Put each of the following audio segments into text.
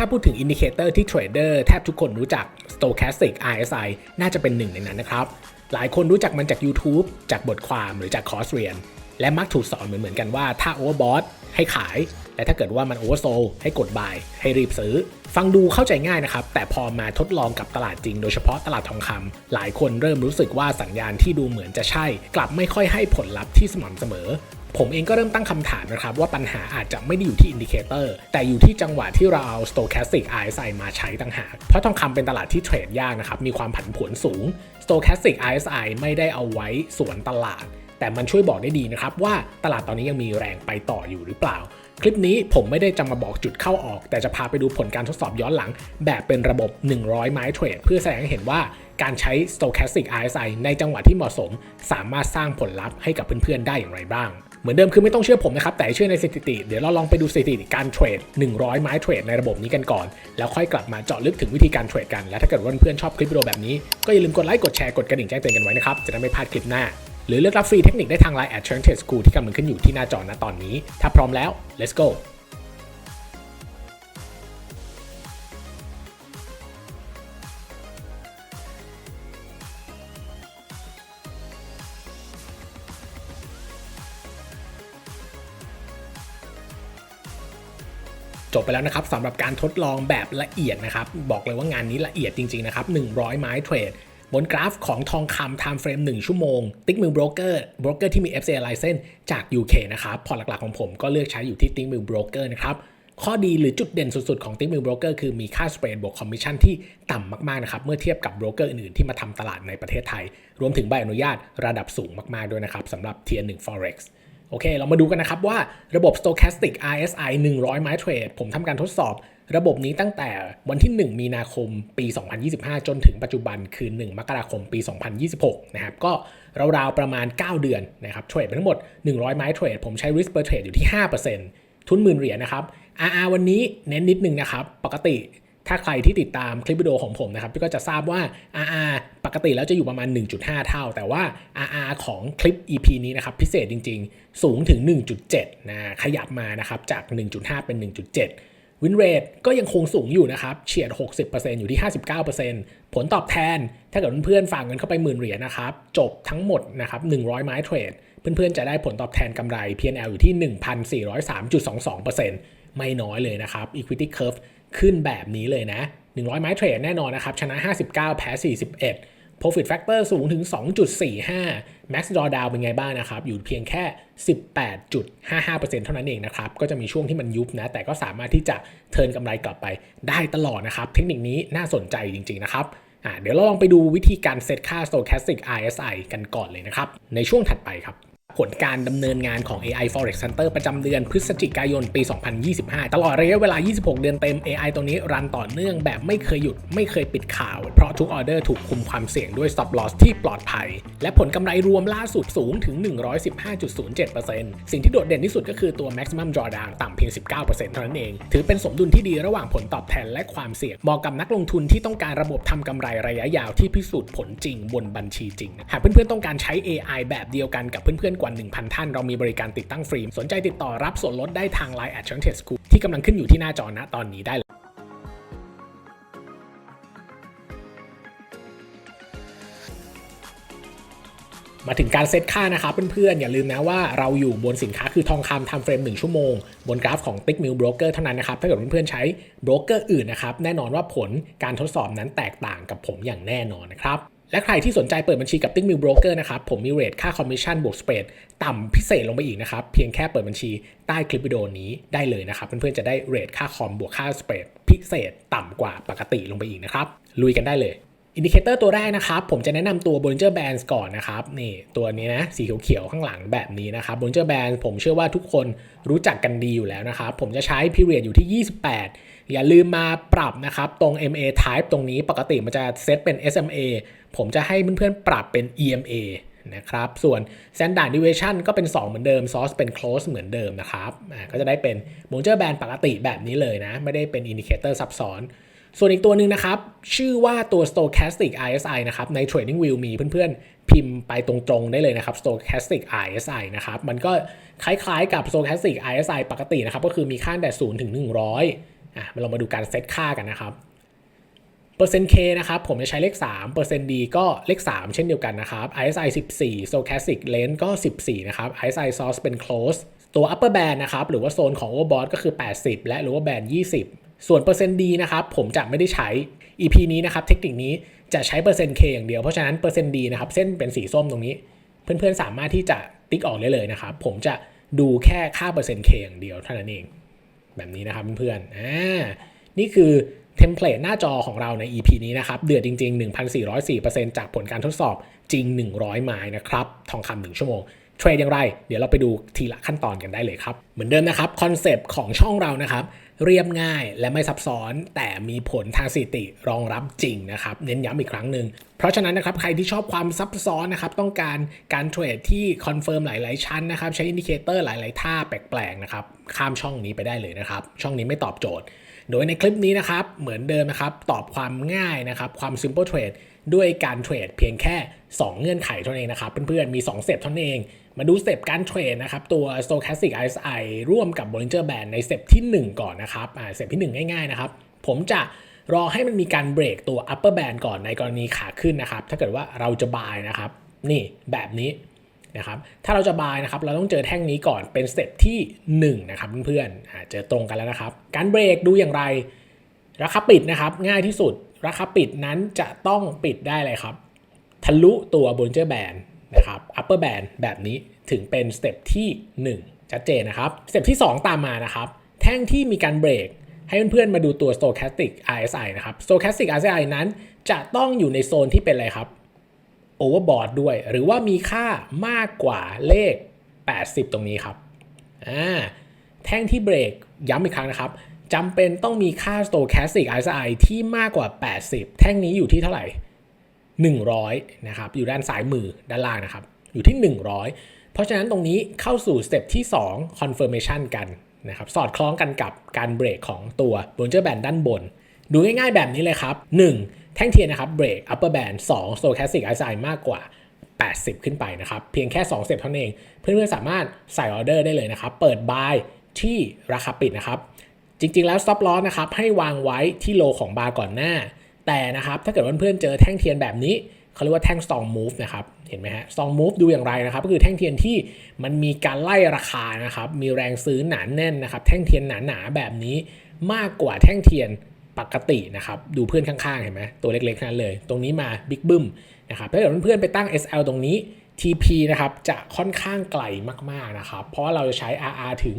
ถ้าพูดถึงอินดิเคเตอร์ที่เทรดเดอร์แทบทุกคนรู้จัก Stochastic RSI น่าจะเป็นหนึ่งในนั้นนะครับ หลายคนรู้จักมันจาก YouTube จากบทความหรือจากคอร์สเรียน และมักถูกสอนเหมือนๆกันว่าถ้า Overbought ให้ขาย และถ้าเกิดว่ามัน Oversold ให้กด buy ให้รีบซื้อ ฟังดูเข้าใจง่ายนะครับ แต่พอมาทดลองกับตลาดจริง โดยเฉพาะตลาดทองคำหลายคนเริ่มรู้สึกว่าสัญญาณที่ดูเหมือนจะใช่ กลับไม่ค่อยให้ผลลัพธ์ที่สม่ำเสมอ ผมเองก็เริ่มตั้งคำถามนะครับว่าปัญหาอาจจะไม่ได้อยู่ที่อินดิเคเตอร์แต่อยู่ที่จังหวะที่เราเอา stochastic RSI มาใช้ต่างหาก เพราะทองคำเป็นตลาดที่เทรดยากนะครับมีความผันผวนสูง stochastic RSI ไม่ได้เอาไว้สวนตลาด แต่มันช่วยบอกได้ดีนะครับว่าตลาดตอนนี้ยังมีแรงไปต่ออยู่หรือเปล่า คลิปนี้ผมไม่ได้จะมาบอกจุดเข้าออก แต่จะพาไปดูผลการทดสอบย้อนหลัง แบบเป็นระบบ 100 ไม้เทรดเพื่อแสดงให้เห็นว่าการใช้ stochastic RSI ในจังหวะที่เหมาะสม สามารถสร้างผลลัพธ์ให้กับเพื่อนๆได้อย่างไรบ้าง เหมือนเดิมคือไม่ต้องเชื่อผมนะครับ แต่เชื่อในสถิติ เดี๋ยวเราลองไปดูสถิติการเทรด 100 ไม้เทรดในระบบนี้กันก่อน แล้วค่อยกลับมาเจาะลึกถึงวิธีการเทรดกัน และถ้าเกิดว่าเพื่อนชอบคลิปวิดีโอแบบนี้ ก็อย่าลืมกดไลค์ กดแชร์ กดกระดิ่งแจ้งเตือนกันไว้นะครับ จะได้ไม่พลาดคลิปหน้า หรือเลือกรับฟรีเทคนิคได้ทาง Line at t r a n Trade School ที่กำลังขึ้นอยู่ที่หน้าจอณตอนนี้ ถ้าพร้อมแล้ว let's go จบไปแล้วนะครับสำหรับการทดลองแบบละเอียดนะครับ บอกเลยว่างานนี้ละเอียดจริง ๆ นะครับ 100 ไม้เทรด บนกราฟของทองคำ time frame 1 ชั่วโมง ติ๊กมิลโบรกเกอร์โบรกเกอร์ที่มี FCA license จาก UK นะครับพอหลักๆของผมก็เลือกใช้อยู่ที่ติ๊กมิลโบรกเกอร์นะครับข้อดีหรือจุดเด่นสุด ๆ ของ t i กมิลโบรกเกอร์คือมีค่าสเปรดบวกคอมมิชชั่นที่ต่ำมากๆนะครับเมื่อเทียบกับโบรกเกอร์อื่น ๆ ที่มาทำตลาดในประเทศไทย รวมถึงใบอนุญาตระดับสูงมากๆด้วยนะครับสำหรับ Tier 1 Forex โอเค เรามาดูกันนะครับว่าระบบ Stochastic RSI 100 ไม้เทรด ผมทำการทดสอบ ระบบนี้ตั้งแต่วันที่ 1 มีนาคมปี 2025 จนถึงปัจจุบันคือ 1 มกราคมปี 2026 นะครับ ก็ราวๆประมาณ 9 เดือนนะครับ เทรดไปทั้งหมด 100 ไม้เทรด ผมใช้ risk per trade อยู่ที่ 5%ทุนหมื่นเหรียญนะครับ RR วันนี้เน้นนิดนึงนะครับ ปกติ ถ้าใครที่ติดตามคลิปวิดีโอของผมนะครับก็จะทราบว่า RR ปกติแล้วจะอยู่ประมาณ 1.5 เท่า แต่ว่า RR ของคลิป EP นี้นะครับพิเศษจริง ๆ สูงถึง 1.7 นะขยับมานะครับจาก 1.5 เป็น 1.7 วินเรทก็ยังคงสูงอยู่นะครับเฉียด 60%อยู่ที่ 59%ผลตอบแทน ถ้าเกิดเพื่อนๆฝากเงินเข้าไปหมื่นเหรียญนะครับจบทั้งหมดนะครับ100 ไม้เทรด เพื่อนๆจะได้ผลตอบแทนกำไร P&L อยู่ที่ 1,403.22%ไม่น้อยเลยนะครับ Equity Curve ขึ้นแบบนี้เลยนะ 100 ไม้เทรดแน่นอนนะครับ ชนะ 59 แพ้ 41 Profit Factor สูงถึง 2.45 Max Drawdown เป็นไงบ้างนะครับ อยู่เพียงแค่ 18.55%เท่านั้นเองนะครับ ก็จะมีช่วงที่มันยุบนะ แต่ก็สามารถที่จะเทิร์นกำไรกลับไปได้ตลอดนะครับ เทคนิคนี้น่าสนใจจริง ๆ นะครับอะเดี๋ยวเราลองไปดูวิธีการเซตค่า Stochastic RSI กันก่อนเลยนะครับ ในช่วงถัดไปครับ ผลการดำเนินงานของ AI Forex Center ประจำเดือนพฤศจิกายนปี 2025 ตลอดระยะเวลา 26 เดือนเต็ม AI ตัวนี้รันต่อเนื่องแบบไม่เคยหยุดไม่เคยปิดข่าว เพราะทุกออเดอร์ถูกคุมความเสี่ยงด้วย stop loss ที่ปลอดภัย และผลกำไรรวมล่าสุดสูงถึง 115.07%สิ่งที่โดดเด่นที่สุดก็คือตัว maximum drawdown ต่ำเพียง 19%เท่านั้นเอง ถือเป็นสมดุลที่ดีระหว่างผลตอบแทนและความเสี่ยงเหมาะกับนักลงทุนที่ต้องการระบบทำกำไรระยะยาวที่พิสูจน์ผลจริงบนบัญชีจริง หากเพื่อนๆต้องการใช้ AI แบบเดียวกันกับเพื่อนๆกว่า 1,000 ท่าน เรามีบริการติดตั้งฟรี สนใจติดต่อรับส่วนลดได้ทาง Line at c h a n g t e s c o o p ที่กำลังขึ้นอยู่ที่หน้าจอณตอนนี้ได้เลยมาถึงการเซตค่านะครับเพื่อนๆ อย่าลืมนะว่าเราอยู่บนสินค้าคือทองคำทำเฟรม 1 ชั่วโมง บนกราฟของ t i c k m i l Broker เท่านั้นนะครับ ถ้าเกิดเพื่อนๆ ใช้โบรกเกอร์อื่นนะครับ แน่นอนว่าผลการทดสอบนั้นแตกต่างกับผมอย่างแน่นอนนะครับ และใครที่สนใจเปิดบัญชีกับ t i c k m i l Broker นะครับผมมีเรทค่าคอมมิชชั่นบวกสเปรดต่ำพิเศษลงไปอีกนะครับเพียงแค่เปิดบัญชีใต้คลิปวิดีโอนี้ได้เลยนะครับเพื่อนๆจะได้เรทค่าคอมบวกค่าสเปรดพิเศษต่ำกว่าปกติลงไปอีกนะครับลุยกันได้เลย อินดิเคเตอร์ตัวแรกนะครับ ผมจะแนะนำตัว Bollinger Bands ก่อนนะครับ นี่ตัวนี้นะ สีเขียวๆข้างหลังแบบนี้นะครับ Bollinger Bands ผมเชื่อว่าทุกคนรู้จักกันดีอยู่แล้วนะครับ ผมจะใช้ period อยู่ที่ 28 อย่าลืมมาปรับนะครับ ตรง MA type ตรงนี้ปกติมันจะเซตเป็น SMA ผมจะให้เพื่อนๆปรับเป็น EMA นะครับ ส่วน standard deviation ก็เป็น 2 เหมือนเดิม source เป็น close เหมือนเดิมนะครับ ก็จะได้เป็น Bollinger Band ปกติแบบนี้เลยนะ ไม่ได้เป็นอินดิเคเตอร์ซับซ้อน ส่วนอีกตัวหนึ่งนะครับ ชื่อว่าตัว stochastic RSI นะครับ ใน Trading View มีเพื่อนๆ พิมพ์ไปตรงๆ ได้เลยนะครับ stochastic RSI นะครับ มันก็คล้ายๆกับ stochastic RSI ปกตินะครับ ก็คือมีค่าแต่0ถึง 100อะเรามาดูการเซตค่ากันนะครับเปอร์เซ็นต์ K นะครับ ผมจะใช้เลข3เปอร์เซ็นต์ D ก็เลข 3 เช่นเดียวกันนะครับ RSI 14 Stochastic Length ก็ 14 นะครับ RSI Source เป็น close ตัว upper band นะครับ หรือว่าโซนของ overbought ก็คือ 80 และหรือว่า band 20 ส่วนเปอร์เซ็นต์ D นะครับผมจะไม่ได้ใช้ EP นี้นะครับเทคนิคนี้จะใช้เปอร์เซ็นต์ K อย่างเดียว เพราะฉะนั้นเปอร์เซ็นต์ D นะครับเส้นเป็นสีส้มตรงนี้ เพื่อนๆสามารถที่จะติ๊กออกได้เลยนะครับ ผมจะดูแค่ค่าเปอร์เซ็นต์ K อย่างเดียวเท่านั้นเอง แบบนี้นะครับเพื่อนๆอ่านี่คือเทมเพลตหน้าจอของเราใน EP นี้นะครับ เดือดจริง ๆ 1,404%จากผลการทดสอบจริง 100 ไม้นะครับ ทองคำหนึ่งชั่วโมงเทรดอย่างไร เดี๋ยวเราไปดูทีละขั้นตอนกันได้เลยครับ เหมือนเดิมนะครับ คอนเซปต์ของช่องเรานะครับ เรียบง่ายและไม่ซับซ้อน แต่มีผลทางสถิติรองรับจริงนะครับ เน้นย้ำอีกครั้งหนึ่งเพราะฉะนั้นนะครับใครที่ชอบความซับซ้อนนะครับต้องการการเทรดที่คอนเฟิร์มหลาย ๆ ชั้นนะครับใช้อินดิเคเตอร์หลาย ๆ ท่าแปลก ๆ นะครับข้ามช่องนี้ไปได้เลยนะครับ ช่องนี้ไม่ตอบโจทย์ โดยในคลิปนี้นะครับเหมือนเดิมนะครับตอบความง่ายนะครับความ simple trade ด้วยการเทรดเพียงแค่ 2 เงื่อนไขเท่านั้นเองนะครับเพื่อน ๆ มี2เซตเท่านั้นเอง มาดูสเต็ปการเทรดนะครับ ตัว stochastic RSI ร่วมกับ Bollinger Band ในสเต็ปที่ 1 ก่อนนะครับอ่าสเต็ปที่ 1 ง่ายๆนะครับ ผมจะรอให้มันมีการเบรกตัว upper band ก่อนในกรณีขาขึ้นนะครับ ถ้าเกิดว่าเราจะบายนะครับ นี่แบบนี้นะครับถ้าเราจะบายนะครับเราต้องเจอแท่งนี้ก่อนเป็นสเต็ปที่ 1 นะครับเพื่อนๆเจอตรงกันแล้วนะครับ การเบรกดูอย่างไร ราคาปิดนะครับง่ายที่สุด ราคาปิดนั้นจะต้องปิดได้เลยครับ ทะลุตัว Bollinger Band นะครับ upper band แบบนี้ถึงเป็นสเต็ปที่ 1 ชัดเจนนะครับสเต็ปที่ 2 ตามมานะครับ แท่งที่มีการเบรกให้เพื่อนๆมาดูตัว stochastic RSI นะครับ stochastic RSI นั้นจะต้องอยู่ในโซนที่เป็นอะไรครับโอเวอร์บอทด้วย หรือว่ามีค่ามากกว่าเลข 80 ตรงนี้ครับอ่าแท่งที่เบรกย้ำอีกครั้งนะครับจำเป็นต้องมีค่า stochastic RSI ที่มากกว่า 80 แท่งนี้อยู่ที่เท่าไหร่ 100นะครับอยู่ด้านซ้ายมือด้านล่างนะครับอยู่ที่ 100 เพราะฉะนั้นตรงนี้เข้าสู่สเต็ปที่ 2 confirmation กันนะครับสอดคล้องกันกับการเบรกของตัว Bollinger Band ด้านบน ดูง่ายๆแบบนี้เลยครับ 1. แท่งเทียนนะครับเบรก upper band 2 stochastic RSI มากกว่า 80 ขึ้นไปนะครับ เพียงแค่2สเต็ปเท่านั้นเอง เพื่อนๆสามารถใส่ออเดอร์ได้เลยนะครับ เปิด buy ที่ราคาปิดนะครับ จริงๆแล้ว stop loss นะครับให้วางไว้ที่โลของบาร์ก่อนหน้า แต่นะครับถ้าเกิดว่าเพื่อนๆเจอแท่งเทียนแบบนี้เขาเรียกว่าแท่ง strong move นะครับ เห็นไหมฮะ strong move ดูอย่างไรนะครับ ก็คือแท่งเทียนที่มันมีการไล่ราคานะครับ มีแรงซื้อหนาแน่นนะครับ แท่งเทียนหนาๆแบบนี้มากกว่าแท่งเทียนปกตินะครับ ดูเพื่อนข้างๆ เห็นไหมตัวเล็กๆ นั้นเลย ตรงนี้มาบิ๊กบึ้มนะครับ ถ้าเกิดเพื่อนๆไปตั้ง SL ตรงนี้ TP นะครับ จะค่อนข้างไกลมากๆ นะครับ เพราะเราจะใช้ RR ถึง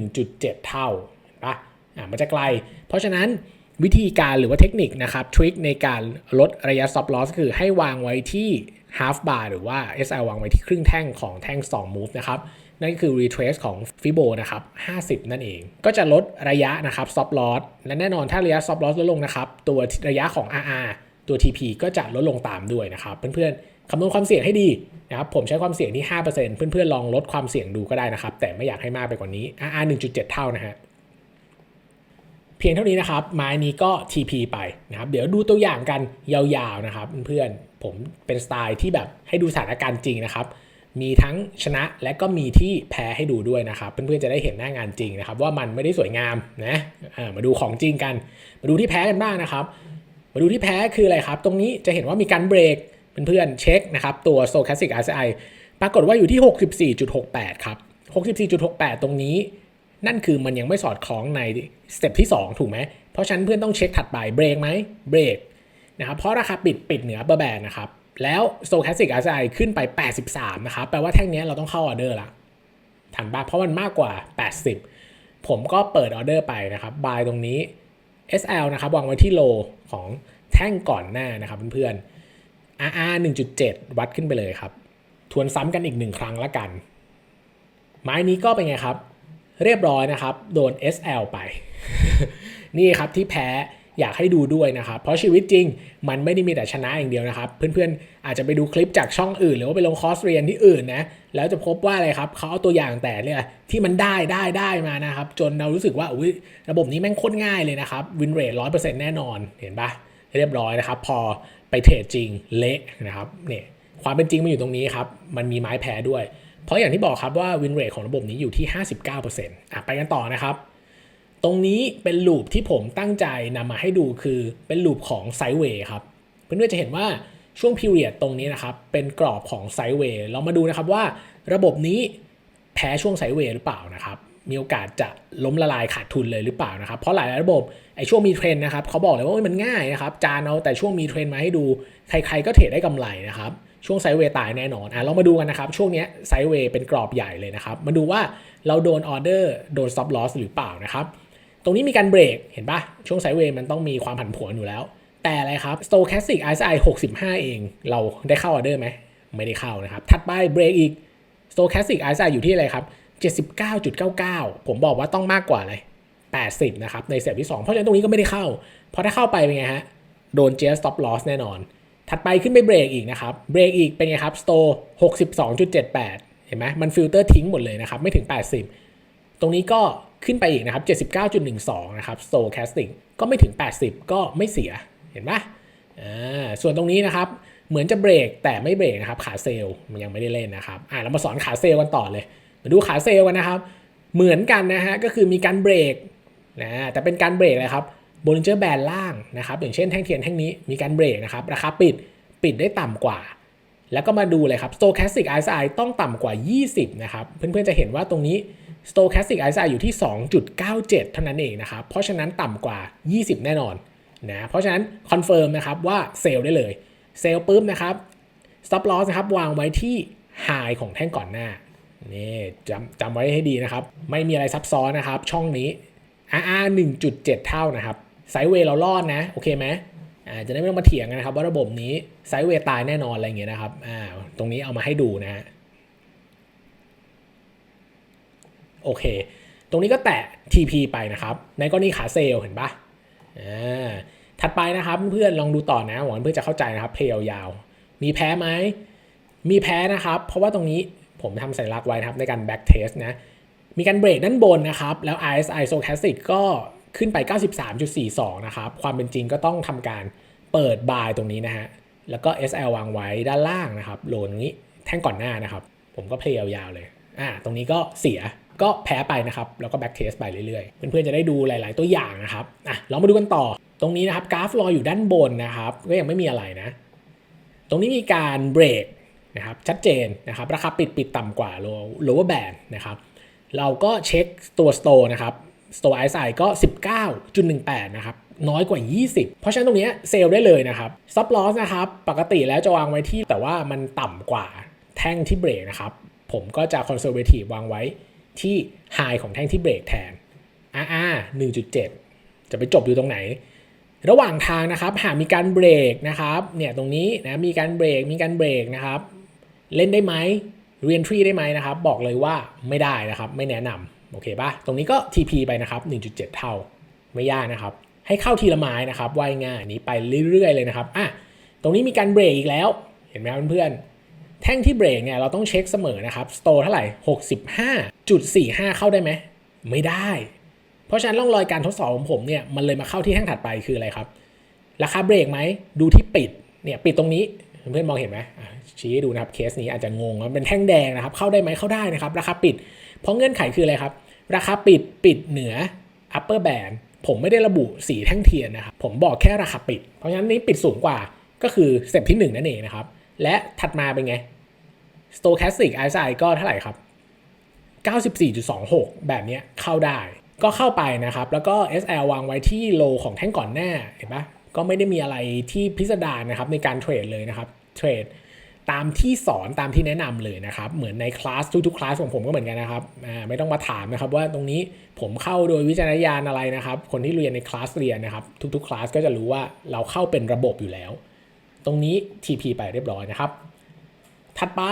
1.7 เท่าเห็นปะอะมันจะไกล เพราะฉะนั้น วิธีการหรือว่าเทคนิคนะครับทริคในการลดระยะ stop loss คือให้วางไว้ที่ half bar หรือว่า SL วางไว้ที่ครึ่งแท่งของแท่ง 2 move นะครับนั่นคือ retrace ของ Fibo นะครับ 50 นั่นเอง ก็จะลดระยะนะครับ stop loss และแน่นอนถ้าระยะ stop loss ลดลงนะครับ ตัวระยะของ RR ตัว TP ก็จะลดลงตามด้วยนะครับ เพื่อนๆ คำนวณความเสี่ยงให้ดีนะครับ ผมใช้ความเสี่ยงที่ 5%เพื่อนๆ ลองลดความเสี่ยงดูก็ได้นะครับ แต่ไม่อยากให้มากไปกว่านี้ RR 1.7 เท่านะฮะ พียงเท่านี้นะครับ ไม้นี้ก็ TP ไปนะครับ เดี๋ยวดูตัวอย่างกันยาวๆนะครับเพื่อนๆผมเป็นสไตล์ที่แบบให้ดูสถานการณ์จริงนะครับมีทั้งชนะและก็มีที่แพ้ให้ดูด้วยนะครับ เพื่อนๆจะได้เห็นหน้างานจริงนะครับ ว่ามันไม่ได้สวยงามนะมาดูของจริงกัน มาดูที่แพ้กันบ้างนะครับ มาดูที่แพ้คืออะไรครับ ตรงนี้จะเห็นว่ามีการเบรกเพื่อนๆเช็คนะครับตัว stochastic RSI ปรากฏว่าอยู่ที่ 64.68 ครับ 64.68 ตรงนี้ นั่นคือมันยังไม่สอดคล้องในสเต็ปที่ 2 ถูกไหม เพราะฉะนั้นเพื่อนต้องเช็คถัดไปเบรกไหมเบรกนะครับเพราะราคาปิดปิดเหนือเบอร์แบนนะครับ แล้ว stochastic RSI ขึ้นไป 83 นะครับ แปลว่าแท่งนี้เราต้องเข้าออเดอร์ละทันปะเพราะมันมากกว่า 80 ผมก็เปิดออเดอร์ไปนะครับ บายตรงนี้ SL นะครับวางไว้ที่โลของแท่งก่อนหน้านะครับเพื่อนๆ RR 1.7 วัดขึ้นไปเลยครับ ทวนซ้ำกันอีกหนึ่งครั้งละกัน ไม้นี้ก็เป็นไงครับ เรียบร้อยนะครับ โดน SL ไป นี่ครับที่แพ้อยากให้ดูด้วยนะครับ เพราะชีวิตจริงมันไม่ได้มีแต่ชนะอย่างเดียวนะครับ เพื่อนๆอาจจะไปดูคลิปจากช่องอื่น หรือว่าไปลงคอร์สเรียนที่อื่นนะแล้วจะพบว่าอะไรครับเขาเอาตัวอย่างแต่เนี่ยที่มันได้ได้ได้มานะครับ จนเรารู้สึกว่าอุ๊ยระบบนี้แม่งโคตรง่ายเลยนะครับวินเรทร้อยเปอร์เซ็นต์แน่นอนเห็นปะเรียบร้อยนะครับ พอไปเทรดจริงเละนะครับเนี่ยความเป็นจริงมันอยู่ตรงนี้ครับมันมีไม้แพ้ด้วย เพราะอย่างที่บอกครับว่าวินเรทของระบบนี้อยู่ที่ 59%อะไปกันต่อนะครับ ตรงนี้เป็นลูปที่ผมตั้งใจนำมาให้ดูคือเป็นลูปของไซด์เวย์ครับ เพื่อนๆจะเห็นว่าช่วงพิเรียดตรงนี้นะครับเป็นกรอบของไซด์เวย์เรามาดูนะครับว่าระบบนี้แพ้ช่วงไซด์เวย์หรือเปล่านะครับมีโอกาสจะล้มละลายขาดทุนเลยหรือเปล่านะครับ เพราะหลายระบบไอ้ช่วงมีเทรนนะครับเขาบอกเลยว่ามันง่ายนะครับ จานเอาแต่ช่วงมีเทรนมาให้ดู ใครๆก็เทรดได้กำไรนะครับ ช่วงไซเวย์ตายแน่นอนอะเรามาดูกันนะครับ ช่วงนี้ไซเวย์เป็นกรอบใหญ่เลยนะครับ มาดูว่าเราโดนออเดอร์โดน stop loss หรือเปล่านะครับ ตรงนี้มีการเบรกเห็นปะช่วงไซเวย์มันต้องมีความผันผวนอยู่แล้ว แต่อะไรครับ stochastic RSI 65 เอง เราได้เข้าออเดอร์ไหมไม่ได้เข้านะครับ ถัดไปเบรกอีก stochastic RSI อยู่ที่อะไรครับ79.99 ผมบอกว่าต้องมากกว่าเลย 80 นะครับ ในเซตที่ 2 เพราะฉะนั้นตรงนี้ก็ไม่ได้เข้า เพราะถ้าเข้าไปเป็นไงฮะ โดนเจส stop loss แน่นอน ถัดไปขึ้นไปเบรกอีกนะครับ เบรกอีกเป็นไงครับ store 62.78เจ็ดแปดเห็นไหมมันฟิลเตอร์ทิ้งหมดเลยนะครับ ไม่ถึง 80 ตรงนี้ก็ขึ้นไปอีกนะครับ 79.12 นะครับ stochastic ก็ไม่ถึง 80 ก็ไม่เสียเห็นปะอ่าส่วนตรงนี้นะครับ เหมือนจะเบรกแต่ไม่เบรกนะครับ ขาเซลมันยังไม่ได้เล่นนะครับอ่าเรามาสอนขาเซลกันต่อเลย มาดูขาเซลกันนะครับ เหมือนกันนะฮะก็คือมีการเบรกนะแต่เป็นการเบรกเลยครับ บนเจอร์แบนล่างนะครับอย่างเช่นแท่งเทียนแท่งนี้มีการเบรกนะครับราคาปิดปิดได้ต่ำกว่า แล้วก็มาดูเลยครับ stochastic RSI ต้องต่ำกว่า 20 นะครับ เพื่อนๆจะเห็นว่าตรงนี้ stochastic RSI อยู่ที่ 2.97 เท่านั้นเองนะครับ เพราะฉะนั้นต่ำกว่า 20 แน่นอนนะเพราะฉะนั้นคอนเฟิร์มนะครับว่าเซลล์ได้เลยเซลล์ปุ๊บนะครับ stop loss นะครับวางไว้ที่ high ของแท่งก่อนหน้านี่จำจำไว้ให้ดีนะครับ ไม่มีอะไรซับซ้อนนะครับ ช่องนี้ RR 1.7 เท่านะครับ ไซด์เวย์เรารอดนะ โอเคไหมอ่าจะได้ไม่ต้องมาเถียงกันนะครับ ว่าระบบนี้ไซด์เวย์ตายแน่นอนอะไรอย่างเงี้ยนะครับอ่าตรงนี้เอามาให้ดูนะฮะโอเค ตรงนี้ก็แตะ TP ไปนะครับ ในกรณีขาเซลเห็นปะอ่าถัดไปนะครับเพื่อนลองดูต่อนะหวังเพื่อนจะเข้าใจนะครับเพลยาวๆมีแพ้ไหมมีแพ้นะครับ เพราะว่าตรงนี้ผมทำสัญลักษณ์ไว้นะครับในการ back test นะมีการเบรกด้านบนนะครับ แล้ว RSI Stochastic ก็ ขึ้นไป 93.42 นะครับ ความเป็นจริงก็ต้องทำการเปิดบายตรงนี้นะฮะ แล้วก็ SL วางไว้ด้านล่างนะครับ โหลตรงนี้แท่งก่อนหน้านะครับ ผมก็เพลย์ยาวๆเลย อ่า ตรงนี้ก็เสีย ก็แพ้ไปนะครับ แล้วก็แบ็กเทสไปเรื่อยๆ เพื่อนๆ จะได้ดูหลายๆตัวอย่างนะครับ อะ เรามาดูกันต่อ ตรงนี้นะครับกราฟรอยอยู่ด้านบนนะครับ ก็ยังไม่มีอะไรนะ ตรงนี้มีการเบรกนะครับ ชัดเจนนะครับ ราคาปิดปิดต่ำกว่า lower band นะครับเราก็เช็คตัว store นะครับ store RSI ก็ 19.18 นะครับ น้อยกว่า 20 เพราะฉะนั้นตรงนี้เซลได้เลยนะครับ stop loss นะครับ ปกติแล้วจะวางไว้ที่แต่ว่ามันต่ำกว่าแท่งที่เบรกนะครับ ผมก็จะ conservative วางไว้ที่ high ของแท่งที่เบรกแทน RR 1.7 จะไปจบอยู่ตรงไหน ระหว่างทางนะครับ หากมีการเบรกนะครับ เนี่ยตรงนี้นะมีการเบรกมีการเบรกนะครับ เล่นได้ไหม reentry ได้ไหมนะครับ บอกเลยว่าไม่ได้นะครับ ไม่แนะนำ โอเคปะตรงนี้ก็ TP ไปนะครับ 1.7 เท่า ไม่ยากนะครับ ให้เข้าทีละไม้นะครับว่ายง่ายนี้ไปเรื่อยๆเลยนะครับ อะ ตรงนี้มีการเบรกอีกแล้ว เห็นไหมครับเพื่อนๆ แท่งที่เบรกเนี่ยเราต้องเช็คเสมอนะครับ สโตเท่าไหร่ 65.45 เข้าได้ไหม ไม่ได้ เพราะฉะนั้นร่องรอยการทดสอบของผมเนี่ย มันเลยมาเข้าที่แท่งถัดไปคืออะไรครับ ราคาเบรกไหม ดูที่ปิด เนี่ยปิดตรงนี้ เพื่อนๆมองเห็นไหมชี้ให้ดูนะครับ เคสนี้อาจจะงงมันเป็นแท่งแดงนะครับ เข้าได้ไหมเข้าได้นะครับ ราคาปิด เพราะเงื่อนไขคืออะไรครับ ราคาปิดปิดเหนือ upper band ผมไม่ได้ระบุสีแท่งเทียนนะครับ ผมบอกแค่ราคาปิด เพราะฉะนั้นนี้ปิดสูงกว่าก็คือสเต็ปที่ 1 นั่นเองนะครับ และถัดมาเป็นไง stochastic RSI ก็เท่าไหร่ครับ 94.26 แบบนี้เข้าได้ ก็เข้าไปนะครับ แล้วก็ SL วางไว้ที่โลของแท่งก่อนหน้า เห็นปะก็ไม่ได้มีอะไรที่พิสดารนะครับในการเทรดเลยนะครับ เทรด ตามที่สอนตามที่แนะนำเลยนะครับ เหมือนในคลาสทุกๆคลาสของผมก็เหมือนกันนะครับไม่ต้องมาถามนะครับว่าตรงนี้ผมเข้าโดยวิจารณญาณอะไรนะครับ คนที่เรียนในคลาสเรียนนะครับ ทุกๆคลาสก็จะรู้ว่าเราเข้าเป็นระบบอยู่แล้ว ตรงนี้ TP ไปเรียบร้อยนะครับ ถัดไป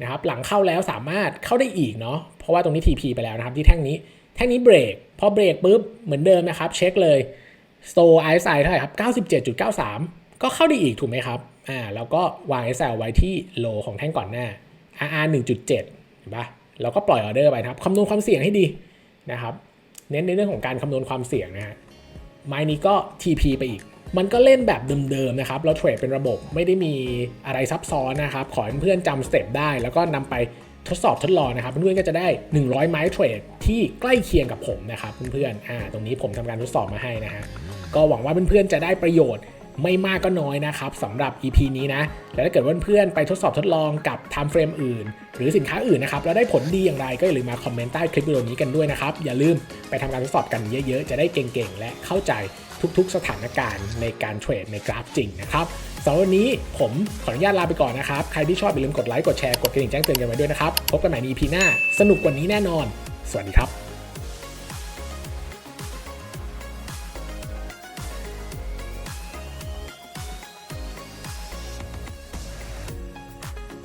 นะครับหลังเข้าแล้วสามารถเข้าได้อีกเนาะเพราะว่าตรงนี้ TP ไปแล้วนะครับที่แท่งนี้แท่งนี้เบรกพอเบรกปุ๊บเหมือนเดิมนะครับ เช็คเลย Store RSI เท่าไหร่ครับ97.93 ก็เข้าได้อีกถูกไหมครับอ่าแล้วก็วาง SL ไว้ที่โลของแท่งก่อนหน้า RR 1.7เห็นปะแล้วก็ปล่อยออเดอร์ไปนะครับคำนวณความเสี่ยงให้ดีนะครับ เน้นในเรื่องของการคำนวณความเสี่ยงนะฮะไม้นี้ก็ TP ไปอีก มันก็เล่นแบบเดิมๆนะครับ เราเทรดเป็นระบบไม่ได้มีอะไรซับซ้อนนะครับ ขอให้เพื่อนจำสเต็ปได้ แล้วก็นำไปทดสอบทดลองนะครับ เพื่อนๆก็จะได้ 100 ไม้เทรดที่ใกล้เคียงกับผมนะครับเพื่อนๆอ่าตรงนี้ผมทำการทดสอบมาให้นะฮะก็หวังว่าเพื่อนๆจะได้ประโยชน์ ไม่มากก็น้อยนะครับสำหรับ EP นี้นะแล้วถ้าเกิดว่าเพื่อนๆไปทดสอบทดลองกับ time frame อื่น หรือสินค้าอื่นนะครับแล้วได้ผลดีอย่างไรก็อย่าลืมมาคอมเมนต์ใต้คลิปวิดีโอนี้กันด้วยนะครับ อย่าลืมไปทำการทดสอบกันเยอะๆ จะได้เก่งๆ และเข้าใจทุกๆ สถานการณ์ในการเทรดในกราฟจริงนะครับสำหรับวันนี้ผมขออนุญาตลาไปก่อนนะครับ ใครที่ชอบอย่าลืมกดไลค์กดแชร์กดกระดิ่งแจ้งเตือนกันไว้ด้วยนะครับพบกันใหม่ใน EP หน้า สนุกกว่านี้แน่นอน สวัสดีครับ